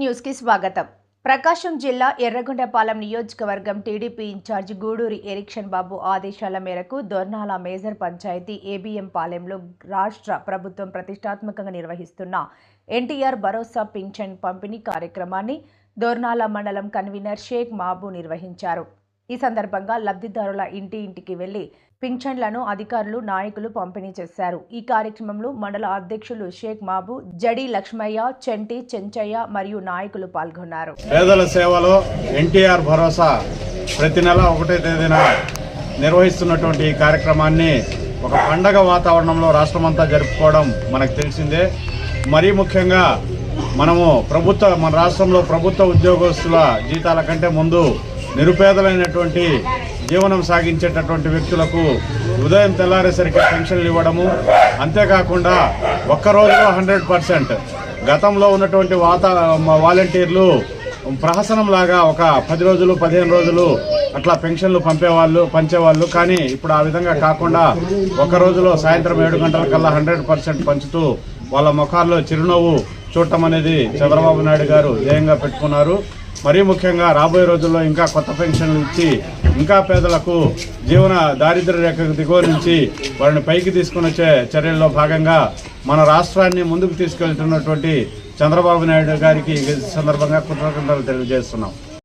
న్యూస్కి స్వాగతం. ప్రకాశం జిల్లా ఎర్రగొండపాలెం నియోజకవర్గం TDP in charge Guduri Erikshan Babu ఆదేశాల మేరకు దొర్నాల మేజర్ పంచాయతీ ఏబిఎం పాలెంలో రాష్ట్ర ప్రభుత్వం ప్రతిష్టాత్మకంగా నిర్వహిస్తున్న ఎన్టీఆర్ భరోసా పింఛన్ పంపిణీ కార్యక్రమాన్ని దొర్నాల మండలం కన్వీనర్ షేక్ మాబు నిర్వహించారు. ఈ సందర్భంగా లబ్ధిదారుల ఇంటి ఇంటికి వెళ్ళి పింఛన్లను అధికారులు నాయకులు పంపిణీ చేశారు. ఈ కార్యక్రమంలో మండల అధ్యక్షులు షేక్ మాబు జడి లక్ష్మయ్య చెంటి చెంచయ్య మరియు నాయకులు పాల్గొన్నారు. పేదల సేవలో ఎన్టీఆర్ భరోసా ప్రతి నెల ఒకటో తేదీన నిర్వహిస్తున్నటువంటి ఈ కార్యక్రమాన్ని ఒక పండగ వాతావరణంలో రాష్ట్రమంతా జరుపుకోవడం మనకు తెలిసిందే. మరీ ముఖ్యంగా మనము ప్రభుత్వ మన రాష్ట్రంలో ప్రభుత్వ ఉద్యోగస్తుల జీతాల కంటే ముందు నిరుపేదలైనటువంటి జీవనం సాగించేటటువంటి వ్యక్తులకు ఉదయం తెల్లారేసరికి పెన్షన్లు ఇవ్వడము. అంతేకాకుండా ఒక్క రోజులో హండ్రెడ్ పర్సెంట్ గతంలో ఉన్నటువంటి వాతా వాలంటీర్లు ప్రహసనంలాగా ఒక పది రోజులు పదిహేను రోజులు అట్లా పెన్షన్లు పంపేవాళ్ళు పంచేవాళ్ళు. కానీ ఇప్పుడు ఆ విధంగా కాకుండా ఒక రోజులో సాయంత్రం ఏడు గంటల కల్లా హండ్రెడ్ పర్సెంట్ పంచుతూ వాళ్ళ ముఖాల్లో చిరునవ్వు చూడటం అనేది చంద్రబాబు నాయుడు గారు ధ్యేయంగా పెట్టుకున్నారు. మరీ ముఖ్యంగా రాబోయే రోజుల్లో ఇంకా కొత్త పెన్షన్లు ఇచ్చి ఇంకా పేదలకు జీవన దారిద్ర్య రేఖకు దిగువ నుంచి వారిని పైకి తీసుకుని వచ్చే చర్యల్లో భాగంగా మన రాష్ట్రాన్ని ముందుకు తీసుకెళ్తున్నటువంటి చంద్రబాబు నాయుడు గారికి ఈ సందర్భంగా కృతజ్ఞతలు తెలియజేస్తున్నాం.